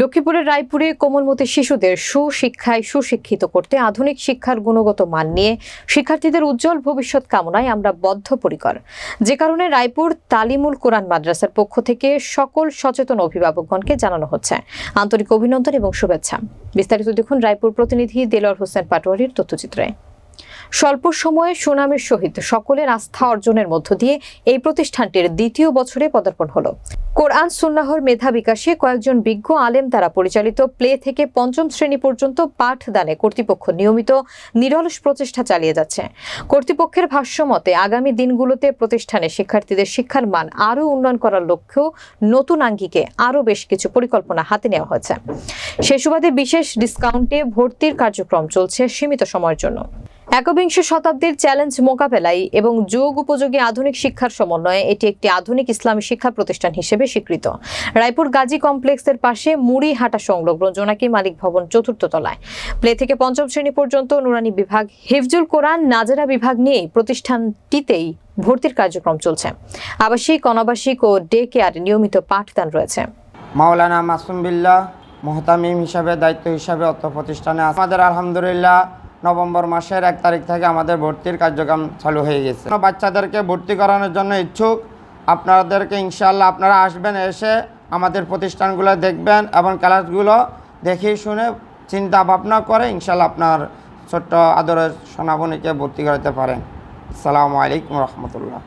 লক্ষ্মীপুরের রায়পুরে কোমলমতি শিশুদের সুশিক্ষায় সুশিক্ষিত করতে আধুনিক শিক্ষার গুণগত মান নিয়ে শিক্ষার্থীদের উজ্জ্বল ভবিষ্যৎ কামনায় আমরা বদ্ধপরিকর। যে কারণে রায়পুর তালিমুল কোরআন মাদ্রাসার পক্ষ থেকে সকল সচেতন অভিভাবকগণকে জানানো হচ্ছে। আন্তরিক অভিনন্দন এবং শুভেচ্ছা। বিস্তারিত দেখুন রায়পুর প্রতিনিধি দেলোয়ার হোসেন পাটোয়ারির তথ্যচিত্রে। স্বল্প সময়ে সুনামের সহিত সকলের আস্থা অর্জনের মধ্য দিয়ে এই প্রতিষ্ঠানটির দ্বিতীয় বছরে পদার্পণ হলো। কোরআন, সুন্নাহর মেধা বিকাশে কয়েকজন বিজ্ঞ আলেম দ্বারা পরিচালিত প্লে থেকে পঞ্চম শ্রেণি পর্যন্ত পাঠদানে কর্তৃপক্ষ নিয়মিত নিরলস প্রচেষ্টা চালিয়ে যাচ্ছে। কর্তৃপক্ষের ভাষ্য মতে, আগামী দিনগুলোতে প্রতিষ্ঠানে শিক্ষার্থীদের শিক্ষার মান আরও উন্নয়ন করার লক্ষ্যেও নতুন আঙ্গিকে আরও বেশ কিছু পরিকল্পনা হাতে নেওয়া হয়েছে। সে সুবাদে বিশেষ ডিসকাউন্টে ভর্তির কার্যক্রম চলছে সীমিত সময়ের জন্য। একবিংশ শতাব্দীর চ্যালেঞ্জ মোকাবেলায় এবং যুগ উপযোগী আধুনিক শিক্ষার সমন্বয়ে এটি একটি আধুনিক ইসলামী শিক্ষা প্রতিষ্ঠান হিসেবে স্বীকৃত। রায়পুর গাজী কমপ্লেক্সের পাশে মুড়িহাটা সংলগ্ন জোনাকি মালিক ভবন চতুর্থ তলায়। প্লে থেকে পঞ্চম শ্রেণি পর্যন্ত নুরানি বিভাগ, হিফজুল কোরআন, নাজেরা বিভাগ নিয়ে প্রতিষ্ঠানটিতেই ভর্তির কার্যক্রম চলছে। আবাসিক, অনাবাসিক ও ডে কেয়ারে নিয়মিত পাঠদান রয়েছে। মাওলানা মাসুম বিল্লাহ, মোহতামিম হিসাবে, দায়িত্ব হিসাবে অর্থ প্রতিষ্ঠানে। আমাদের আলহামদুলিল্লাহ নভেম্বর মাসের এক তারিখ থেকে আমাদের ভর্তির কার্যক্রম চালু হয়ে গেছে। বাচ্চাদেরকে ভর্তি করানোর জন্য ইচ্ছুক আপনাদেরকে ইনশাল্লাহ আপনারা আসবেন, এসে আমাদের প্রতিষ্ঠানগুলো দেখবেন এবং ক্লাসগুলো দেখে শুনে চিন্তা ভাবনা করে ইনশাল্লাহ আপনার ছোট্ট আদরের সোনাবনীকে ভর্তি করাতে পারেন। আসসালামু আলাইকুম রহমতুল্লাহ।